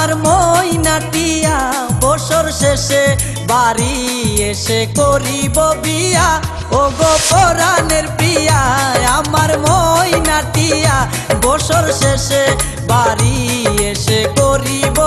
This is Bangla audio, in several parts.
আমার মই নাটিয়া বছর শেষে বাড়ি এসে করিব বিয়া। ও গো পরাণের প্রিয়া, আমার মই নাটিয়া বছর শেষে বাড়ি এসে করিব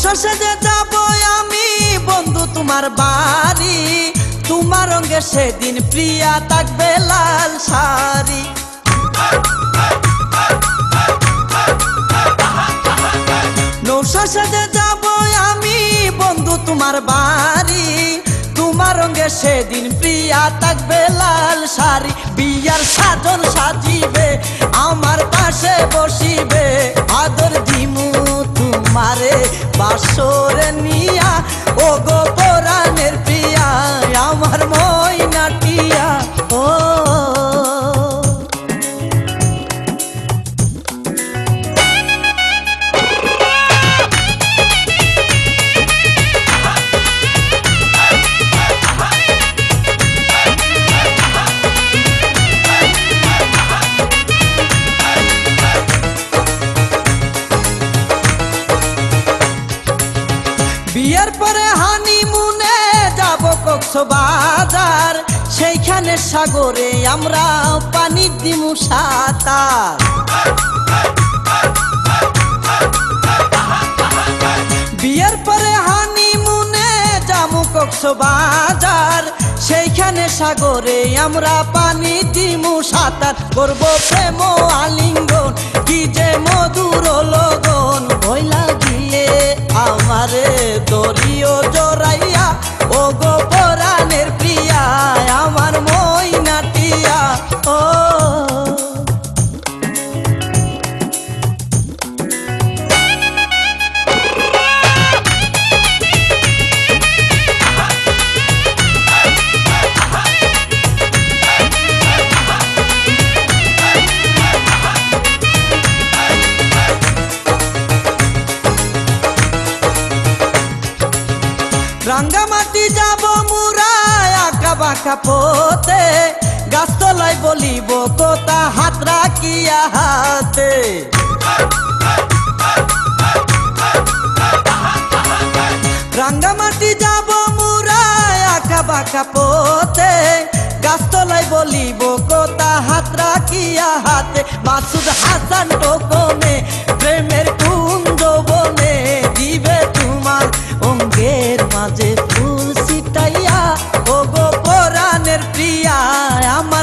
সেজে যাব আমি, বন্ধু তোমার বাড়ি। তোমার রঙে সেদিন প্রিয়া থাকবে লাল শাড়ি। সেজে যাব আমি, বন্ধু তোমার বাড়ি। তোমার রঙে সেদিন প্রিয়া থাকবে লাল শাড়ি। বিয়ার সাজন সাজিবে, আমার পাশে বসিবে। আদর বাসরে নিয়া ও গো বিয়ের পরে হানিমুনে যাব কক্সবাজার। সেইখানে সাগরে আমরা পানি দিমু সাঁতার। বিয়ের পরে হানিমুনে যাব কক্সবাজার। সেইখানে সাগরে আমরা পানি দিমু সাঁতার। করব প্রেম আলিঙ্গন, কি যে মধুর রাঙ্গামাটি যাব মুরায় আঁকা বাঁকা পোতে গাছতলায় বলিব কোথা হাত রাখিয়া হাতে। রাঙ্গামাটি যাব মুরায় আঁকা বাঁকা পোতে গাছতলায় বলিব কোথা হাত রাখিয়া হাতে। মাসুদ হাসান টোকনে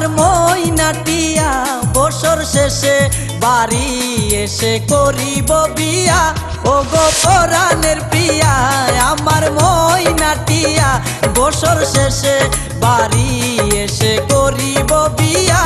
আমার মইনাটিয়া বছর শেষে বাড়ি এসে করিব বিয়া। ও গো পরাণের প্রিয়া, আমার মই নাটিয়া বছর শেষে বাড়ি এসে করিব বিয়া।